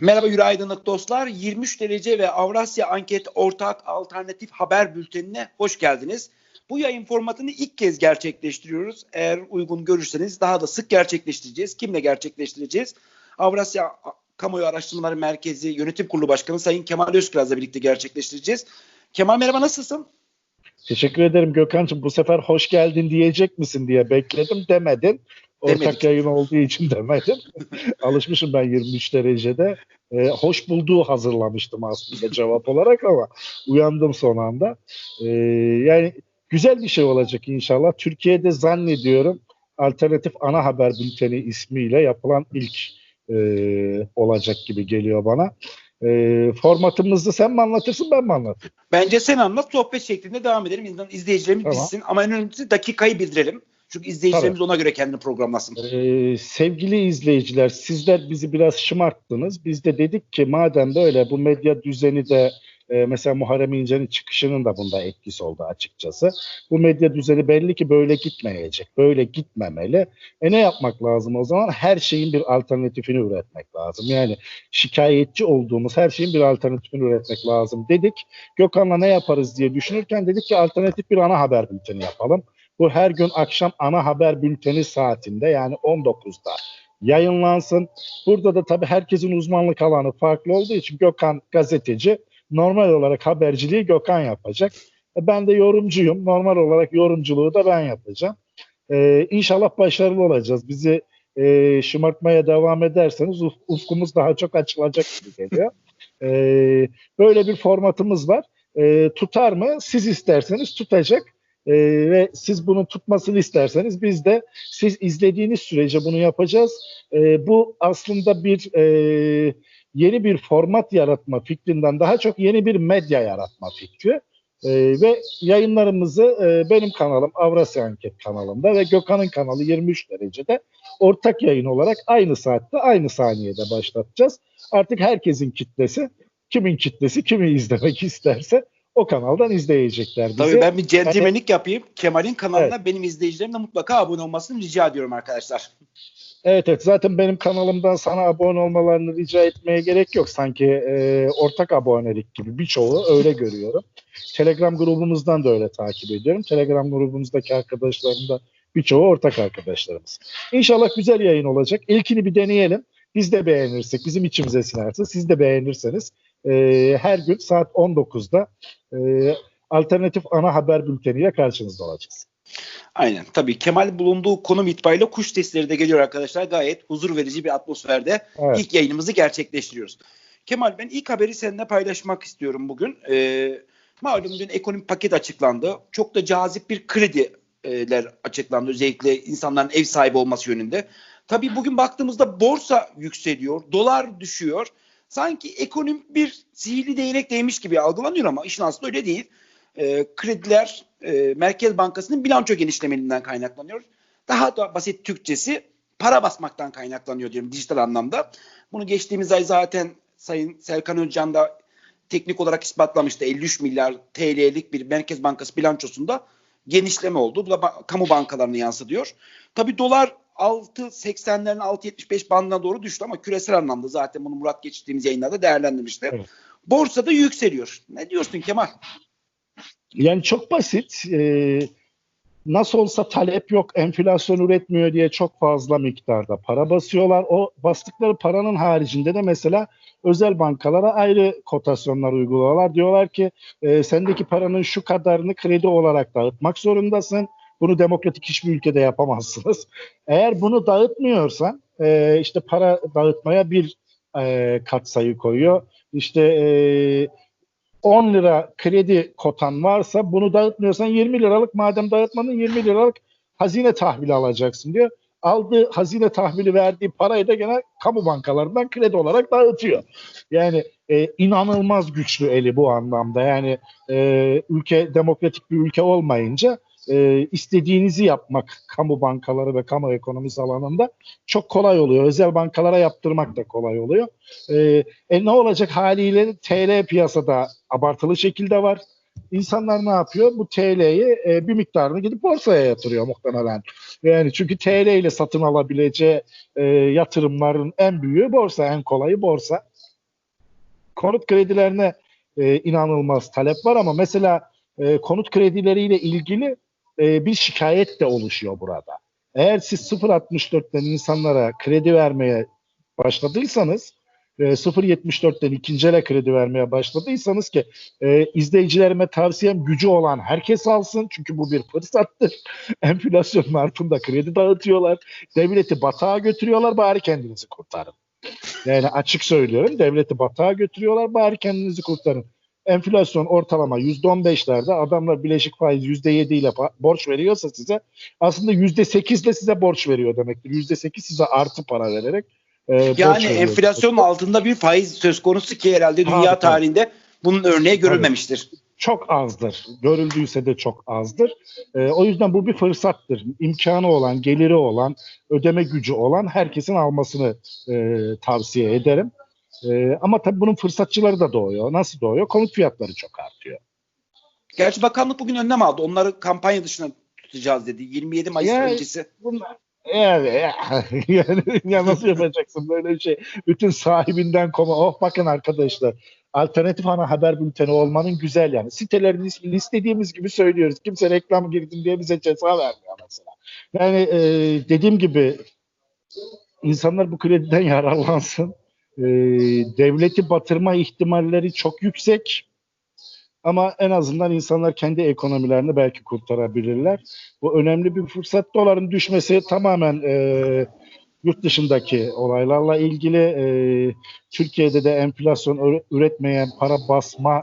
Merhaba Yüre Aydınlık dostlar. 23 derece ve Avrasya Anket Ortak Alternatif Haber Bülteni'ne hoş geldiniz. Bu yayın formatını ilk kez gerçekleştiriyoruz. Eğer uygun görürseniz daha da sık gerçekleştireceğiz. Kimle gerçekleştireceğiz? Avrasya Kamuoyu Araştırmaları Merkezi Yönetim Kurulu Başkanı Sayın Kemal Özkiraz'la birlikte gerçekleştireceğiz. Kemal merhaba nasılsın? Teşekkür ederim Gökhan'cığım. Bu sefer hoş geldin diyecek misin diye bekledim demedin. Ortak Demedik. yayın olduğu için demedim. Alışmışım ben 23 derecede. Ee, hoş bulduğu hazırlamıştım aslında cevap olarak ama uyandım son anda. Ee, yani güzel bir şey olacak inşallah. Türkiye'de zannediyorum alternatif ana haber bülteni ismiyle yapılan ilk e, olacak gibi geliyor bana. E, formatımızı sen mi anlatırsın ben mi anlatayım? Bence sen anlat sohbet şeklinde devam edelim. İzleyicilerimiz Tamam. bilsin ama en önemlisi dakikayı bildirelim. Çünkü izleyicilerimiz ona göre kendini programlasın. Ee, sevgili izleyiciler, sizler bizi biraz şımarttınız. Biz de dedik ki madem böyle bu medya düzeni de e, mesela Muharrem İnce'nin çıkışının da bunda etkisi oldu açıkçası. Bu medya düzeni belli ki böyle gitmeyecek, böyle gitmemeli. E ne yapmak lazım o zaman? Her şeyin bir alternatifini üretmek lazım. Yani şikayetçi olduğumuz her şeyin bir alternatifini üretmek lazım dedik. Gökhan'la ne yaparız diye düşünürken dedik ki alternatif bir ana haber bülteni yapalım. Bu her gün akşam ana haber bülteni saatinde yani 19'da yayınlansın. Burada da tabii herkesin uzmanlık alanı farklı olduğu için Gökhan gazeteci. Normal olarak haberciliği Gökhan yapacak. E, Ben de yorumcuyum. Normal olarak yorumculuğu da ben yapacağım. Ee, inşallah başarılı olacağız. Bizi e, şımartmaya devam ederseniz uf- ufkumuz daha çok açılacak gibi geliyor. Ee, böyle bir formatımız var. Ee, tutar mı? Siz isterseniz tutacak. Ee, ve siz bunun tutmasını isterseniz biz de siz izlediğiniz sürece bunu yapacağız. Ee, bu aslında bir e, yeni bir format yaratma fikrinden daha çok yeni bir medya yaratma fikri. Ee, ve yayınlarımızı e, benim kanalım Avrasya Anket kanalında ve Gökhan'ın kanalı 23 derecede ortak yayın olarak aynı saatte aynı saniyede başlatacağız. Artık herkesin kitlesi kimin kitlesi kimi izlemek isterse o kanaldan izleyecekler bizi. Tabii ben bir centilmenlik yapayım. Kemal'in kanalına benim izleyicilerim de mutlaka abone olmasını rica ediyorum arkadaşlar. Evet evet zaten benim kanalımdan sana abone olmalarını rica etmeye gerek yok. Sanki e, ortak abonelik gibi birçoğu öyle görüyorum. Telegram grubumuzdan da öyle takip ediyorum. Telegram grubumuzdaki arkadaşlarım da birçoğu ortak arkadaşlarımız. İnşallah güzel yayın olacak. İlkini bir deneyelim. Biz de beğenirsek, bizim içimize sinerse, siz de beğenirseniz e, her gün saat 19'da e, alternatif ana haber bülteniyle karşınızda olacağız. Aynen. Tabii Kemal bulunduğu konum itibariyle kuş sesleri de geliyor arkadaşlar. Gayet huzur verici bir atmosferde Evet. ilk yayınımızı gerçekleştiriyoruz. Kemal ben ilk haberi seninle paylaşmak istiyorum bugün. Ee, malum dün ekonomik paket açıklandı. Çok da cazip bir krediler açıklandı. Özellikle insanların ev sahibi olması yönünde. Tabii bugün baktığımızda borsa yükseliyor, dolar düşüyor. Sanki ekonomik bir sihirli değnek değmiş gibi algılanıyor ama işin aslında öyle değil. Ee, krediler e, Merkez Bankası'nın bilanço genişlemeliğinden kaynaklanıyor. Daha da basit Türkçesi para basmaktan kaynaklanıyor diyorum dijital anlamda. Bunu geçtiğimiz ay zaten Sayın Serkan Özcan da teknik olarak ispatlamıştı. 53 milyar TL'lik bir Merkez Bankası bilançosunda genişleme oldu. Bu da ba- kamu bankalarına yansıtıyor. Tabii dolar 6.80'lerin 6.75 bandına doğru düştü ama küresel anlamda zaten bunu Murat geçtiğimiz yayınlarda değerlendirmişti. Evet. Borsada yükseliyor. Ne diyorsun Kemal? Yani çok basit. Ee, nasıl olsa talep yok, enflasyon üretmiyor diye çok fazla miktarda para basıyorlar. O bastıkları paranın haricinde de mesela özel bankalara ayrı kotasyonlar uyguluyorlar. Diyorlar ki e, sendeki paranın şu kadarını kredi olarak dağıtmak zorundasın. Bunu demokratik hiçbir ülkede yapamazsınız. Eğer bunu dağıtmıyorsan e, işte para dağıtmaya bir e, katsayı koyuyor. İşte e, 10 lira kredi kotan varsa bunu dağıtmıyorsan 20 liralık madem dağıtmanın 20 liralık hazine tahvili alacaksın diyor. Aldığı hazine tahvili verdiği parayı da gene kamu bankalarından kredi olarak dağıtıyor. Yani e, inanılmaz güçlü eli bu anlamda. Yani e, ülke demokratik bir ülke olmayınca e, istediğinizi yapmak kamu bankaları ve kamu ekonomisi alanında çok kolay oluyor. Özel bankalara yaptırmak da kolay oluyor. E, e ne olacak haliyle TL piyasada abartılı şekilde var. İnsanlar ne yapıyor? Bu TL'yi e, bir miktarını gidip borsaya yatırıyor muhtemelen. Yani çünkü TL ile satın alabileceği e, yatırımların en büyüğü borsa, en kolayı borsa. konut kredilerine e, inanılmaz talep var ama mesela e, konut kredileriyle ilgili e, bir şikayet de oluşuyor burada. Eğer siz 0.64'ten insanlara kredi vermeye başladıysanız e, 0.74'ten ikinci ele kredi vermeye başladıysanız ki e, izleyicilerime tavsiyem gücü olan herkes alsın. Çünkü bu bir fırsattır. Enflasyonun altında kredi dağıtıyorlar. Devleti batağa götürüyorlar bari kendinizi kurtarın. Yani açık söylüyorum devleti batağa götürüyorlar bari kendinizi kurtarın. Enflasyon ortalama %15'lerde adamlar bileşik faiz %7 ile borç veriyorsa size aslında %8 de size borç veriyor demektir. %8 size artı para vererek e, yani enflasyonun altında bir faiz söz konusu ki herhalde dünya Harika. tarihinde bunun örneği görülmemiştir. Çok azdır. Görüldüyse de çok azdır. E, o yüzden bu bir fırsattır. İmkanı olan, geliri olan, ödeme gücü olan herkesin almasını e, tavsiye ederim. E, ama tabii bunun fırsatçıları da doğuyor. Nasıl doğuyor? Konut fiyatları çok artıyor. Gerçi bakanlık bugün önlem aldı. Onları kampanya dışına tutacağız dedi. 27 Mayıs ya, öncesi. Bunlar, yani, yani ya nasıl yapacaksın böyle bir şey? Bütün sahibinden koma. Oh bakın arkadaşlar. Alternatif ana haber bülteni olmanın güzel yani. Sitelerin ismini istediğimiz gibi söylüyoruz. Kimse reklam girdim diye bize ceza vermiyor mesela. Yani e, dediğim gibi insanlar bu krediden yararlansın. E, devleti batırma ihtimalleri çok yüksek. Ama en azından insanlar kendi ekonomilerini belki kurtarabilirler. Bu önemli bir fırsat. Doların düşmesi tamamen e, yurt dışındaki olaylarla ilgili. E, Türkiye'de de enflasyon üretmeyen para basma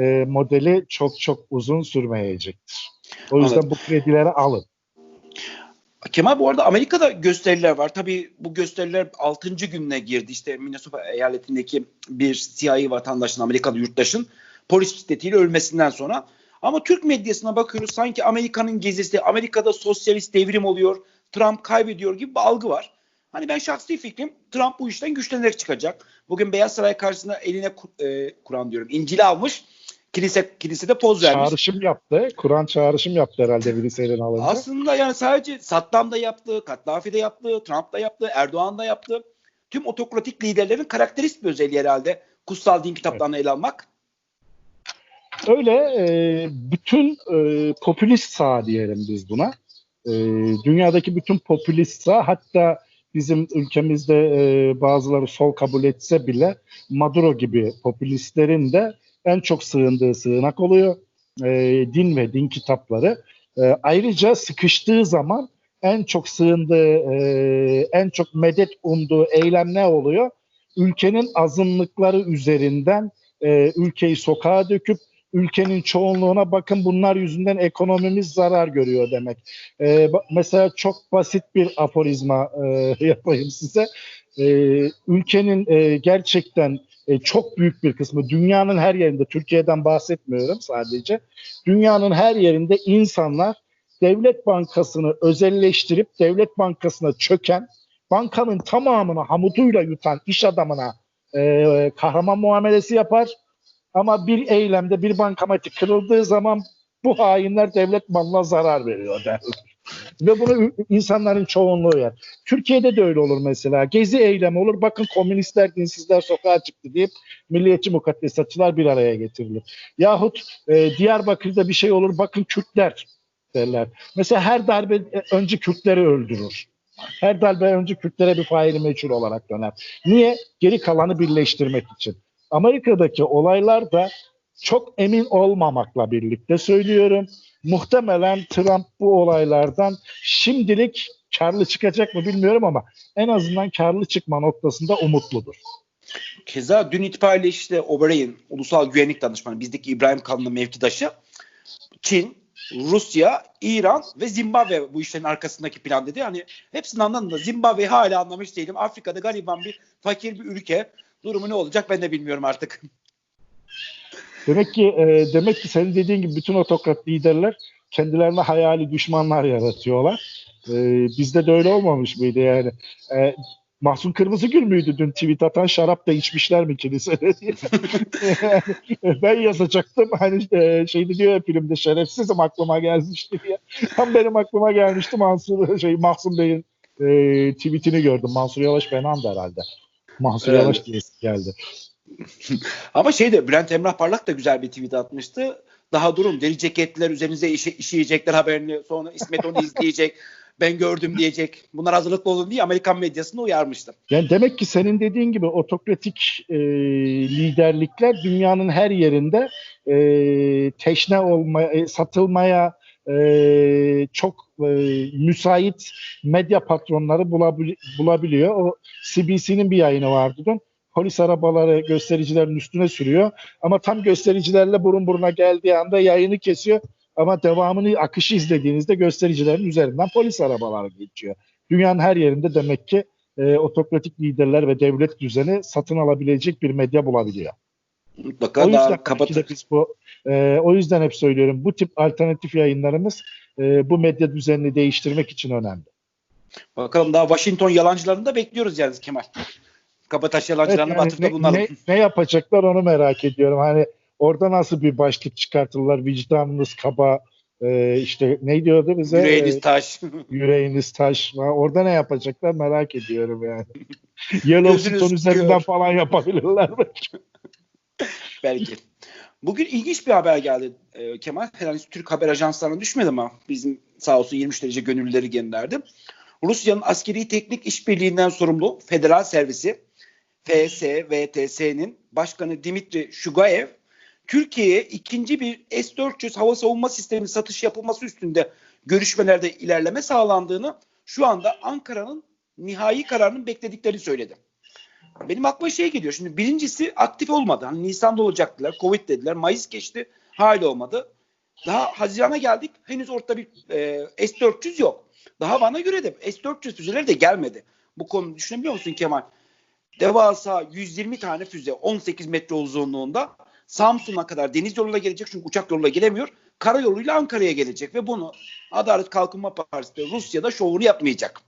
e, modeli çok çok uzun sürmeyecektir. O yüzden evet. bu kredileri alın. Kemal bu arada Amerika'da gösteriler var. Tabii bu gösteriler 6. gününe girdi. İşte Minnesota eyaletindeki bir siyahi vatandaşın, Amerikalı yurttaşın polis şiddetiyle ölmesinden sonra. Ama Türk medyasına bakıyoruz sanki Amerika'nın gezisi, Amerika'da sosyalist devrim oluyor, Trump kaybediyor gibi bir algı var. Hani ben şahsi fikrim Trump bu işten güçlenerek çıkacak. Bugün Beyaz Saray karşısında eline e, Kur'an diyorum İncil'i almış. Kilise kilisede poz vermiş. Çağrışım yaptı. Kur'an çağrışım yaptı herhalde birisi elini alınca. Aslında yani sadece Saddam da yaptı, Kaddafi de yaptı, Trump da yaptı, Erdoğan da yaptı. Tüm otokratik liderlerin karakteristik bir özelliği herhalde kutsal din kitaplarını evet. ele almak. Öyle e, bütün e, popülist sağ diyelim biz buna. E, dünyadaki bütün popülist sağ hatta bizim ülkemizde e, bazıları sol kabul etse bile Maduro gibi popülistlerin de en çok sığındığı sığınak oluyor. E, din ve din kitapları. E, ayrıca sıkıştığı zaman en çok sığındığı, e, en çok medet umduğu eylem ne oluyor? Ülkenin azınlıkları üzerinden e, ülkeyi sokağa döküp ülkenin çoğunluğuna bakın bunlar yüzünden ekonomimiz zarar görüyor demek. Ee, mesela çok basit bir aforizma e, yapayım size. Ee, ülkenin e, gerçekten e, çok büyük bir kısmı dünyanın her yerinde Türkiye'den bahsetmiyorum sadece. Dünyanın her yerinde insanlar devlet bankasını özelleştirip devlet bankasına çöken bankanın tamamını hamuduyla yutan iş adamına e, kahraman muamelesi yapar ama bir eylemde bir bankamatik kırıldığı zaman bu hainler devlet malına zarar veriyor derler. Ve bunu insanların çoğunluğu yer. Türkiye'de de öyle olur mesela. Gezi eylemi olur. Bakın komünistler, dinsizler sokağa çıktı deyip milliyetçi mukaddesatçılar bir araya getirilir. Yahut e, Diyarbakır'da bir şey olur. Bakın Kürtler derler. Mesela her darbe e, önce Kürtleri öldürür. Her darbe önce Kürtlere bir faili meçhul olarak döner. Niye? Geri kalanı birleştirmek için. Amerika'daki olaylar da çok emin olmamakla birlikte söylüyorum. Muhtemelen Trump bu olaylardan şimdilik karlı çıkacak mı bilmiyorum ama en azından karlı çıkma noktasında umutludur. Keza dün itibariyle işte O'Brien, Ulusal Güvenlik Danışmanı, bizdeki İbrahim Kalın'ın mevkidaşı, Çin, Rusya, İran ve Zimbabwe bu işlerin arkasındaki plan dedi. Hani hepsini anladım da Zimbabwe'yi hala anlamış değilim. Afrika'da gariban bir fakir bir ülke. Durumu ne olacak ben de bilmiyorum artık. Demek ki e, demek ki senin dediğin gibi bütün otokrat liderler kendilerine hayali düşmanlar yaratıyorlar. E, bizde de öyle olmamış mıydı yani? E, Mahsun Kırmızıgül müydü dün tweet atan şarap da içmişler mi kilisede diye. ben yazacaktım hani e, şeydi diyor ya filmde şerefsizim aklıma gelmişti diye. Tam benim aklıma gelmişti Mansur şey Mahsun Bey'in e, tweetini gördüm. Mansur Yavaş Benand herhalde. Mansur evet. Yavaş diye geldi. Ama şeyde Bülent Emrah Parlak da güzel bir tweet atmıştı. Daha durun deri ceketler üzerinize işe, işeyecekler haberini sonra İsmet onu izleyecek. ben gördüm diyecek. Bunlar hazırlıklı olun diye Amerikan medyasını uyarmıştım. Yani demek ki senin dediğin gibi otokratik e, liderlikler dünyanın her yerinde e, teşne olmaya, e, satılmaya e, çok e, müsait medya patronları bulabil- bulabiliyor. O CBC'nin bir yayını vardı dün. Polis arabaları göstericilerin üstüne sürüyor. Ama tam göstericilerle burun buruna geldiği anda yayını kesiyor. Ama devamını akışı izlediğinizde göstericilerin üzerinden polis arabaları geçiyor. Dünyanın her yerinde demek ki e, otokratik liderler ve devlet düzeni satın alabilecek bir medya bulabiliyor. Mutlaka o yüzden daha kapatır. biz bu e, o yüzden hep söylüyorum bu tip alternatif yayınlarımız e, bu medya düzenini değiştirmek için önemli. Bakalım daha Washington yalancılarını da bekliyoruz yani Kemal. Kabataş yalancılarını Evet, yani atıfta ne, ne, ne yapacaklar onu merak ediyorum. Hani orada nasıl bir başlık çıkartırlar? Vicdanınız kaba, e, işte ne diyordu bize? Yüreğiniz taş. yüreğiniz taş. Orada ne yapacaklar merak ediyorum yani. Yellowstone üzerinden falan yapabilirler mi? Belki. Bugün ilginç bir haber geldi e, Kemal. Herhalde Türk haber ajanslarına düşmedi ama bizim sağ olsun 23 derece gönüllüleri gönderdi. Rusya'nın askeri teknik işbirliğinden sorumlu Federal Servisi FSVTS'nin başkanı Dimitri Shugayev Türkiye'ye ikinci bir S-400 hava savunma sistemi satış yapılması üstünde görüşmelerde ilerleme sağlandığını şu anda Ankara'nın nihai kararının beklediklerini söyledi. Benim aklıma şey geliyor. Şimdi birincisi aktif olmadı. Hani Nisan'da olacaktılar. Covid dediler. Mayıs geçti. Hala olmadı. Daha Haziran'a geldik. Henüz ortada bir e, S-400 yok. Daha bana göre de S-400 füzeleri de gelmedi. Bu konu düşünebiliyor musun Kemal? Devasa 120 tane füze 18 metre uzunluğunda Samsun'a kadar deniz yoluyla gelecek çünkü uçak yoluyla gelemiyor. Karayoluyla Ankara'ya gelecek ve bunu Adalet Kalkınma Partisi Rusya'da şovunu yapmayacak.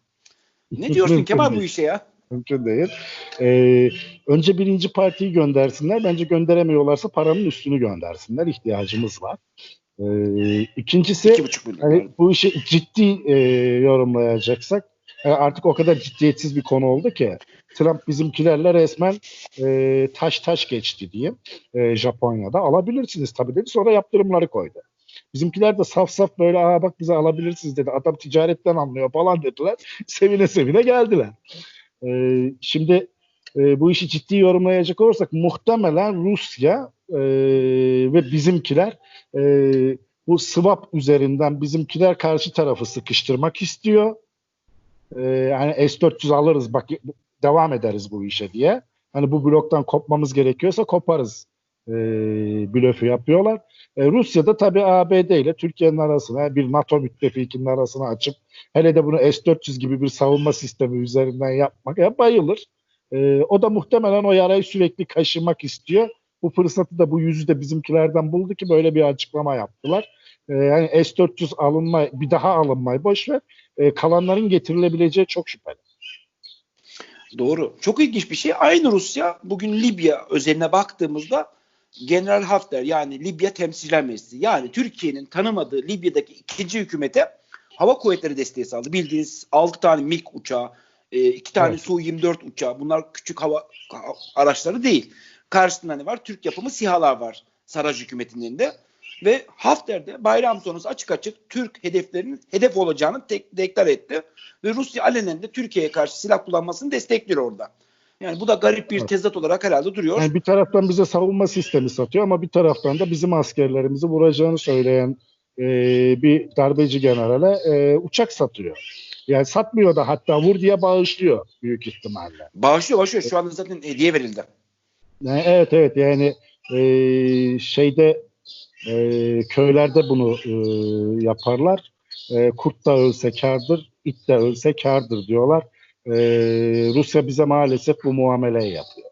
Ne diyorsun Kemal bu işe ya? Mümkün değil. Ee, önce birinci partiyi göndersinler. Bence gönderemiyorlarsa paranın üstünü göndersinler. İhtiyacımız var. Ee, ikincisi 2,5 milyon. hani bu işi ciddi e, yorumlayacaksak e, artık o kadar ciddiyetsiz bir konu oldu ki Trump bizimkilerle resmen e, taş taş geçti diyeyim e, Japonya'da. Alabilirsiniz tabii dedi. Sonra yaptırımları koydu. Bizimkiler de saf saf böyle aa bak bize alabilirsiniz dedi. Adam ticaretten anlıyor falan dediler. Sevine sevine geldiler. Ee, şimdi e, bu işi ciddi yorumlayacak olursak muhtemelen Rusya e, ve bizimkiler e, bu swap üzerinden bizimkiler karşı tarafı sıkıştırmak istiyor. E, yani S-400 alırız bak devam ederiz bu işe diye. Hani bu bloktan kopmamız gerekiyorsa koparız e, blöfü yapıyorlar. E, Rusya da tabii ABD ile Türkiye'nin arasına bir NATO müttefikinin arasına açıp hele de bunu S-400 gibi bir savunma sistemi üzerinden yapmak ya bayılır. E, o da muhtemelen o yarayı sürekli kaşımak istiyor. Bu fırsatı da bu yüzü de bizimkilerden buldu ki böyle bir açıklama yaptılar. E, yani S-400 alınma bir daha alınmayı boş ver. E, kalanların getirilebileceği çok şüpheli. Doğru. Çok ilginç bir şey. Aynı Rusya bugün Libya özeline baktığımızda General Hafter yani Libya Temsilciler Meclisi yani Türkiye'nin tanımadığı Libya'daki ikinci hükümete hava kuvvetleri desteği sağladı. Bildiğiniz 6 tane MiG uçağı, 2 tane Evet. Su-24 uçağı bunlar küçük hava araçları değil. Karşısında ne var? Türk yapımı SİHA'lar var Saraj hükümetinin elinde. Ve Hafter de bayram sonrası açık açık Türk hedeflerinin hedef olacağını tek, deklar etti. Ve Rusya alenen de Türkiye'ye karşı silah kullanmasını destekliyor orada. Yani bu da garip bir tezat olarak herhalde duruyor. Yani bir taraftan bize savunma sistemi satıyor ama bir taraftan da bizim askerlerimizi vuracağını söyleyen e, bir darbeci generale e, uçak satıyor. Yani satmıyor da hatta vur diye bağışlıyor büyük ihtimalle. Bağışlıyor bağışlıyor. Şu anda zaten hediye verildi. Yani evet evet yani e, şeyde e, köylerde bunu e, yaparlar. E, kurt da ölse kardır, it de ölse kardır diyorlar. E, Rusya bize maalesef bu muameleyi yapıyor.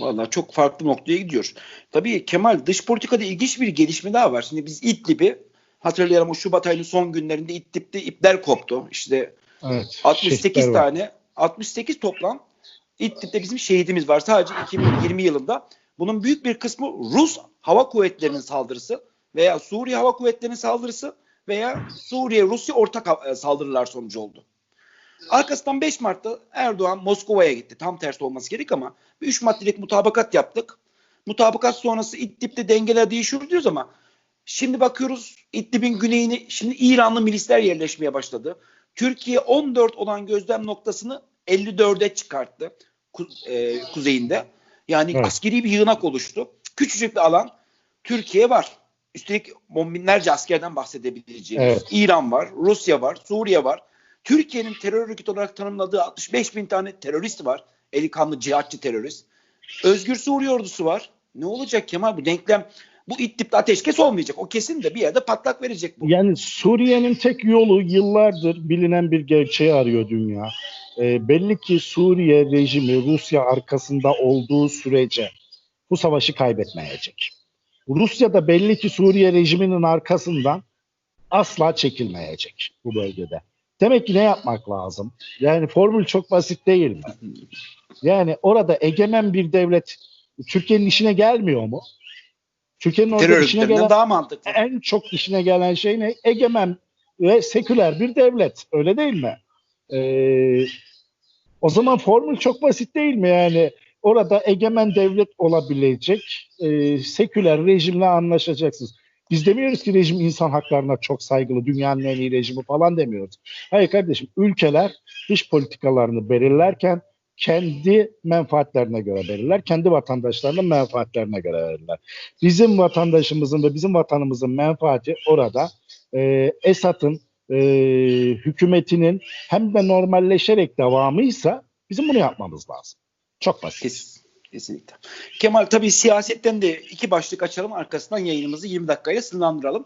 Vallahi çok farklı noktaya gidiyor. Tabii Kemal dış politikada ilginç bir gelişme daha var. Şimdi biz İdlib'i hatırlayalım o Şubat ayının son günlerinde İdlib'de ipler koptu. İşte Evet. 68 şehitler var. tane 68 toplam İdlib'de bizim şehidimiz var. Sadece 2020 yılında. Bunun büyük bir kısmı Rus hava kuvvetlerinin saldırısı veya Suriye hava kuvvetlerinin saldırısı veya Suriye Rusya ortak e, saldırılar sonucu oldu. Arkasından 5 Mart'ta Erdoğan Moskova'ya gitti. Tam tersi olması gerek ama 3 maddelik mutabakat yaptık. Mutabakat sonrası İdlib'de dengeler değişiyor diyoruz ama şimdi bakıyoruz İdlib'in güneyini şimdi İranlı milisler yerleşmeye başladı. Türkiye 14 olan gözlem noktasını 54'e çıkarttı ku- e, kuzeyinde. Yani Evet. askeri bir yığınak oluştu. Küçücük bir alan Türkiye var. Üstelik on binlerce askerden bahsedebileceğimiz. Evet. İran var, Rusya var, Suriye var. Türkiye'nin terör örgütü olarak tanımladığı 65 bin tane terörist var. Eli kanlı cihatçı terörist. Özgür Suriye ordusu var. Ne olacak Kemal bu denklem? Bu İdlib'de ateşkes olmayacak. O kesin de bir yerde patlak verecek bu. Yani Suriye'nin tek yolu yıllardır bilinen bir gerçeği arıyor dünya. Ee, belli ki Suriye rejimi Rusya arkasında olduğu sürece bu savaşı kaybetmeyecek. Rusya da belli ki Suriye rejiminin arkasından asla çekilmeyecek bu bölgede. Demek ki ne yapmak lazım? Yani formül çok basit değil mi? Yani orada egemen bir devlet Türkiye'nin işine gelmiyor mu? Türkiye'nin orada işine gelen daha mantıklı. en çok işine gelen şey ne? Egemen ve seküler bir devlet. Öyle değil mi? Ee, o zaman formül çok basit değil mi? Yani orada egemen devlet olabilecek e, seküler rejimle anlaşacaksınız. Biz demiyoruz ki rejim insan haklarına çok saygılı, dünyanın en iyi rejimi falan demiyoruz. Hayır kardeşim, ülkeler dış politikalarını belirlerken kendi menfaatlerine göre belirler, kendi vatandaşlarının menfaatlerine göre belirler. Bizim vatandaşımızın ve bizim vatanımızın menfaati orada e, Esad'ın e, hükümetinin hem de normalleşerek devamıysa bizim bunu yapmamız lazım. Çok basit. Kes, kesinlikle. Kemal tabii siyasetten de iki başlık açalım arkasından yayınımızı 20 dakikaya sınırlandıralım.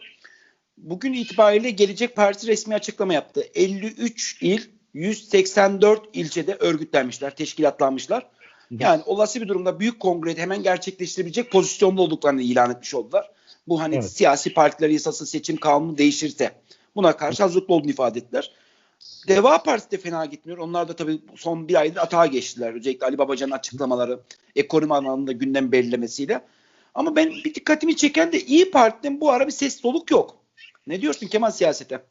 Bugün itibariyle Gelecek Partisi resmi açıklama yaptı. 53 il 184 ilçede örgütlenmişler, teşkilatlanmışlar. Yani olası bir durumda büyük kongrede hemen gerçekleştirebilecek pozisyonda olduklarını ilan etmiş oldular. Bu hani Evet. siyasi partiler yasası seçim kanunu değişirse buna karşı hazırlıklı olduğunu ifade ettiler. Deva Partisi de fena gitmiyor. Onlar da tabii son bir aydır atağa geçtiler. Özellikle Ali Babacan'ın açıklamaları, ekonomi alanında gündem belirlemesiyle. Ama ben bir dikkatimi çeken de İyi Parti'nin bu ara bir ses soluk yok. Ne diyorsun Kemal siyasete?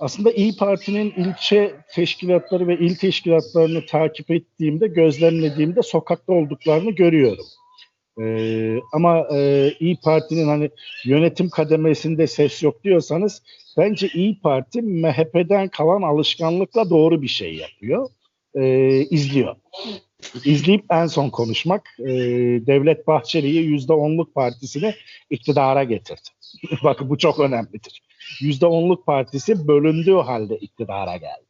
Aslında İyi Parti'nin ilçe teşkilatları ve il teşkilatlarını takip ettiğimde, gözlemlediğimde sokakta olduklarını görüyorum. Ee, ama e, İyi Parti'nin hani yönetim kademesinde ses yok diyorsanız bence İyi Parti MHP'den kalan alışkanlıkla doğru bir şey yapıyor. Ee, izliyor. İzleyip en son konuşmak e, Devlet Bahçeli'yi yüzde onluk partisini iktidara getirdi. Bakın bu çok önemlidir. Yüzde onluk partisi bölündüğü halde iktidara geldi.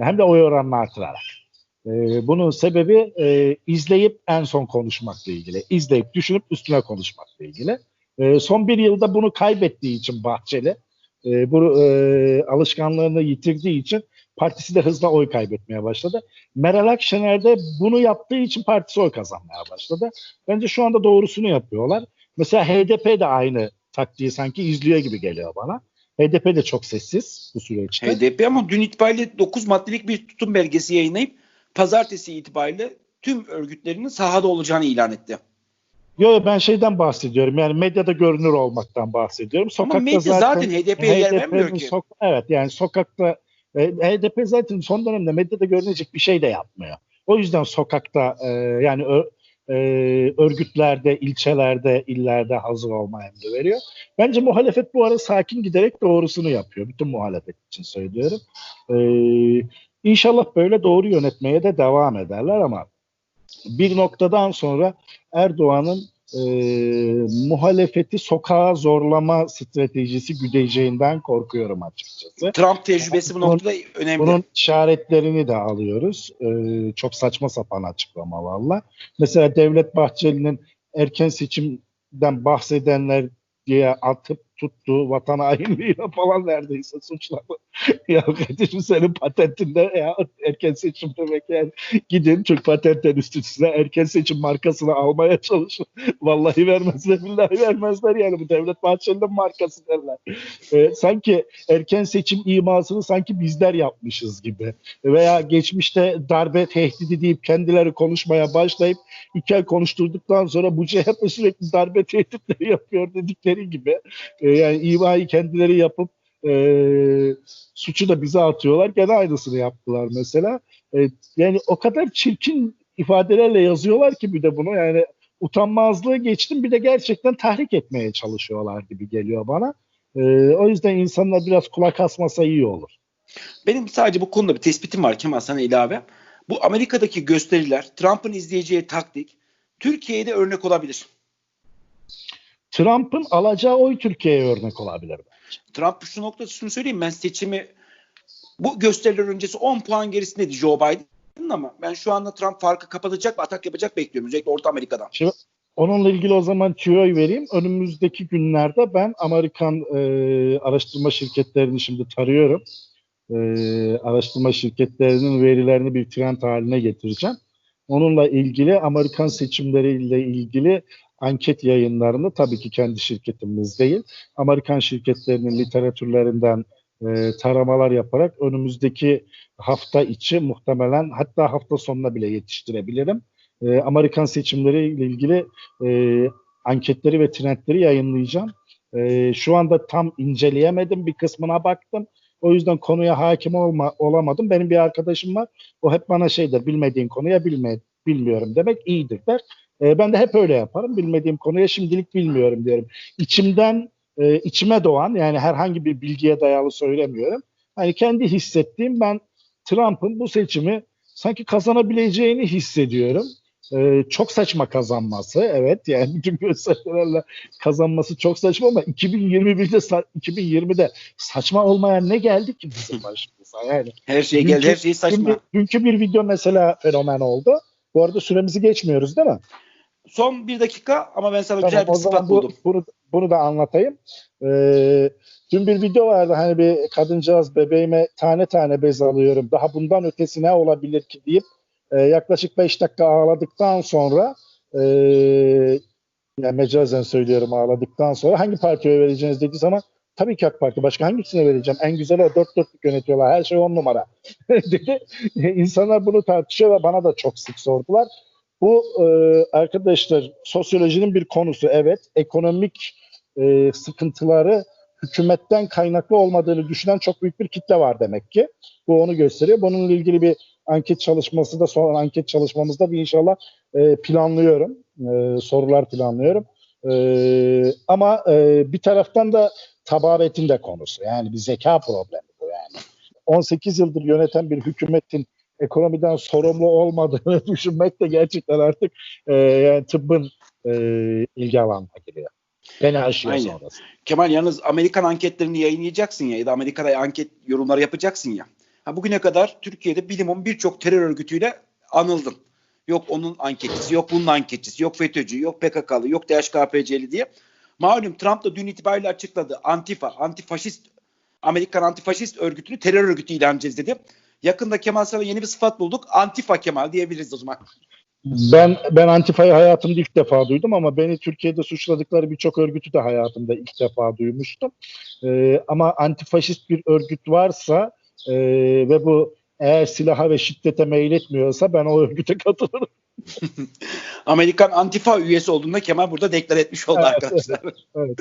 Hem de oy oranını artırarak. Ee, bunun sebebi e, izleyip en son konuşmakla ilgili. İzleyip düşünüp üstüne konuşmakla ilgili. Ee, son bir yılda bunu kaybettiği için Bahçeli, e, bu e, alışkanlığını yitirdiği için partisi de hızla oy kaybetmeye başladı. Meral Akşener de bunu yaptığı için partisi oy kazanmaya başladı. Bence şu anda doğrusunu yapıyorlar. Mesela HDP de aynı taktiği sanki izliyor gibi geliyor bana. HDP de çok sessiz bu süreçte. HDP ama dün itibariyle 9 maddelik bir tutum belgesi yayınlayıp pazartesi itibariyle tüm örgütlerinin sahada olacağını ilan etti. Yo ben şeyden bahsediyorum. Yani medyada görünür olmaktan bahsediyorum. Sokakta Ama medya zaten HDP'ye yer vermiyor ki. evet yani sokakta e, HDP zaten son dönemde medyada görünecek bir şey de yapmıyor. O yüzden sokakta e, yani ö- e, örgütlerde, ilçelerde, illerde hazır olma emri veriyor. Bence muhalefet bu ara sakin giderek doğrusunu yapıyor. Bütün muhalefet için söylüyorum. E, inşallah böyle doğru yönetmeye de devam ederler ama bir noktadan sonra Erdoğan'ın e, muhalefeti sokağa zorlama stratejisi güdeceğinden korkuyorum açıkçası. Trump tecrübesi bu Bunun- noktada önemli. Bunun işaretlerini de alıyoruz. E, çok saçma sapan açıklamalarla. Mesela Devlet Bahçeli'nin erken seçimden bahsedenler diye atıp tuttu vatan hainliğiyle falan neredeyse suçladı. ya kardeşim senin patentinde ya erken seçim demek yani gidin Türk Patent Enstitüsü'ne erken seçim markasını almaya çalışın. Vallahi vermezler billahi vermezler yani bu Devlet Bahçeli'nin markası derler. Ee, sanki erken seçim imasını sanki bizler yapmışız gibi. Veya geçmişte darbe tehdidi deyip kendileri konuşmaya başlayıp iki ay konuşturduktan sonra bu CHP sürekli darbe tehditleri yapıyor dedikleri gibi. Ee, yani imayı kendileri yapıp e, suçu da bize atıyorlar. Gene aynısını yaptılar mesela. E, yani o kadar çirkin ifadelerle yazıyorlar ki bir de bunu yani utanmazlığı geçtim bir de gerçekten tahrik etmeye çalışıyorlar gibi geliyor bana. E, o yüzden insanlar biraz kulak asmasa iyi olur. Benim sadece bu konuda bir tespitim var Kemal sana ilave. Bu Amerika'daki gösteriler, Trump'ın izleyeceği taktik Türkiye'de örnek olabilir. Trump'ın alacağı oy Türkiye'ye örnek olabilir. Trump şu noktada şunu söyleyeyim ben seçimi bu gösteriler öncesi 10 puan gerisindeydi Joe Biden ama ben şu anda Trump farkı kapatacak ve atak yapacak bekliyorum özellikle Orta Amerika'dan. Şimdi onunla ilgili o zaman tüyoy vereyim. Önümüzdeki günlerde ben Amerikan e, araştırma şirketlerini şimdi tarıyorum. E, araştırma şirketlerinin verilerini bir trend haline getireceğim. Onunla ilgili Amerikan seçimleriyle ilgili anket yayınlarını tabii ki kendi şirketimiz değil, Amerikan şirketlerinin literatürlerinden e, taramalar yaparak önümüzdeki hafta içi muhtemelen hatta hafta sonuna bile yetiştirebilirim. E, Amerikan seçimleriyle ilgili e, anketleri ve trendleri yayınlayacağım. E, şu anda tam inceleyemedim, bir kısmına baktım. O yüzden konuya hakim olma, olamadım. Benim bir arkadaşım var. O hep bana şey der, bilmediğin konuya bilme, bilmiyorum demek iyidir der. E, ben de hep öyle yaparım. Bilmediğim konuya şimdilik bilmiyorum diyorum. İçimden, e, içime doğan yani herhangi bir bilgiye dayalı söylemiyorum. Hani kendi hissettiğim ben Trump'ın bu seçimi sanki kazanabileceğini hissediyorum. Ee, çok saçma kazanması evet yani bütün gösterilerle kazanması çok saçma ama 2021'de 2020'de saçma olmayan ne geldi ki bizim başımıza yani. Her şey geldi her şey saçma. Dünkü, dünkü bir video mesela fenomen oldu. Bu arada süremizi geçmiyoruz değil mi? Son bir dakika ama ben sana tamam, güzel bir sıfat bu, buldum. Bunu, bunu da anlatayım. Ee, dün bir video vardı hani bir kadıncağız bebeğime tane tane bez alıyorum. Daha bundan ötesi ne olabilir ki deyip e, yaklaşık 5 dakika ağladıktan sonra e, yani mecazen söylüyorum ağladıktan sonra hangi partiye vereceğiniz dediği zaman tabii ki AK Parti. Başka hangisine vereceğim? En güzeli o dört dörtlük yönetiyorlar. Her şey on numara dedi. İnsanlar bunu tartışıyor ve bana da çok sık sordular. Bu e, arkadaşlar sosyolojinin bir konusu. Evet ekonomik e, sıkıntıları hükümetten kaynaklı olmadığını düşünen çok büyük bir kitle var demek ki. Bu onu gösteriyor. Bununla ilgili bir anket çalışması da son anket çalışmamızda bir inşallah e, planlıyorum. E, sorular planlıyorum. E, ama e, bir taraftan da tabaretin de konusu. Yani bir zeka problemi bu yani. 18 yıldır yöneten bir hükümetin ekonomiden sorumlu olmadığını düşünmek de gerçekten artık e, yani tıbbın e, ilgi alanına giriyor. Beni aşıyor Aynen. sonrası. Kemal yalnız Amerikan anketlerini yayınlayacaksın ya ya da Amerika'da anket yorumları yapacaksın ya. Ha, bugüne kadar Türkiye'de bilimum birçok terör örgütüyle anıldın. Yok onun anketçisi, yok bunun anketçisi, yok FETÖ'cü, yok PKK'lı, yok DHKPC'li diye. Malum Trump da dün itibariyle açıkladı. Antifa, antifaşist, Amerikan antifaşist örgütünü terör örgütü ilan edeceğiz dedi. Yakında Kemal sana yeni bir sıfat bulduk. Antifa Kemal diyebiliriz o zaman. Ben ben Antifa'yı hayatımda ilk defa duydum ama beni Türkiye'de suçladıkları birçok örgütü de hayatımda ilk defa duymuştum. Ee, ama antifaşist bir örgüt varsa e, ve bu eğer silaha ve şiddete meyletmiyorsa ben o örgüte katılırım. Amerikan Antifa üyesi olduğunda Kemal burada deklar etmiş oldu evet, arkadaşlar. Evet, evet.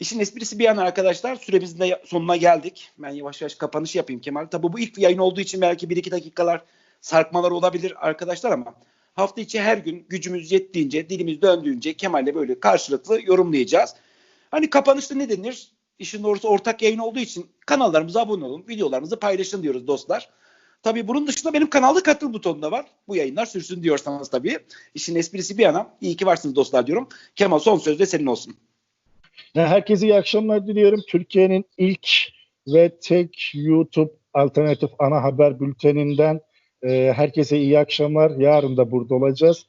İşin esprisi bir yana arkadaşlar süremizin de sonuna geldik. Ben yavaş yavaş kapanış yapayım Kemal. Tabi bu ilk yayın olduğu için belki bir iki dakikalar sarkmalar olabilir arkadaşlar ama hafta içi her gün gücümüz yettiğince, dilimiz döndüğünce Kemal'le böyle karşılıklı yorumlayacağız. Hani kapanışta ne denir? İşin doğrusu ortak yayın olduğu için kanallarımıza abone olun, videolarımızı paylaşın diyoruz dostlar. Tabii bunun dışında benim kanalda katıl butonu da var. Bu yayınlar sürsün diyorsanız tabii. İşin esprisi bir yana. İyi ki varsınız dostlar diyorum. Kemal son söz de senin olsun. Herkese iyi akşamlar diliyorum. Türkiye'nin ilk ve tek YouTube alternatif ana haber bülteninden e, herkese iyi akşamlar. Yarın da burada olacağız.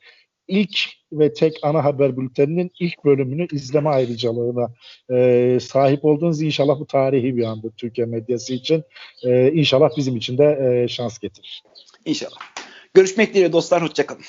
İlk ve tek ana haber bülteninin ilk bölümünü izleme ayrıcalığına e, sahip olduğunuz inşallah bu tarihi bir andır Türkiye medyası için. E, inşallah bizim için de e, şans getirir. İnşallah. Görüşmek dileğiyle dostlar. Hoşçakalın.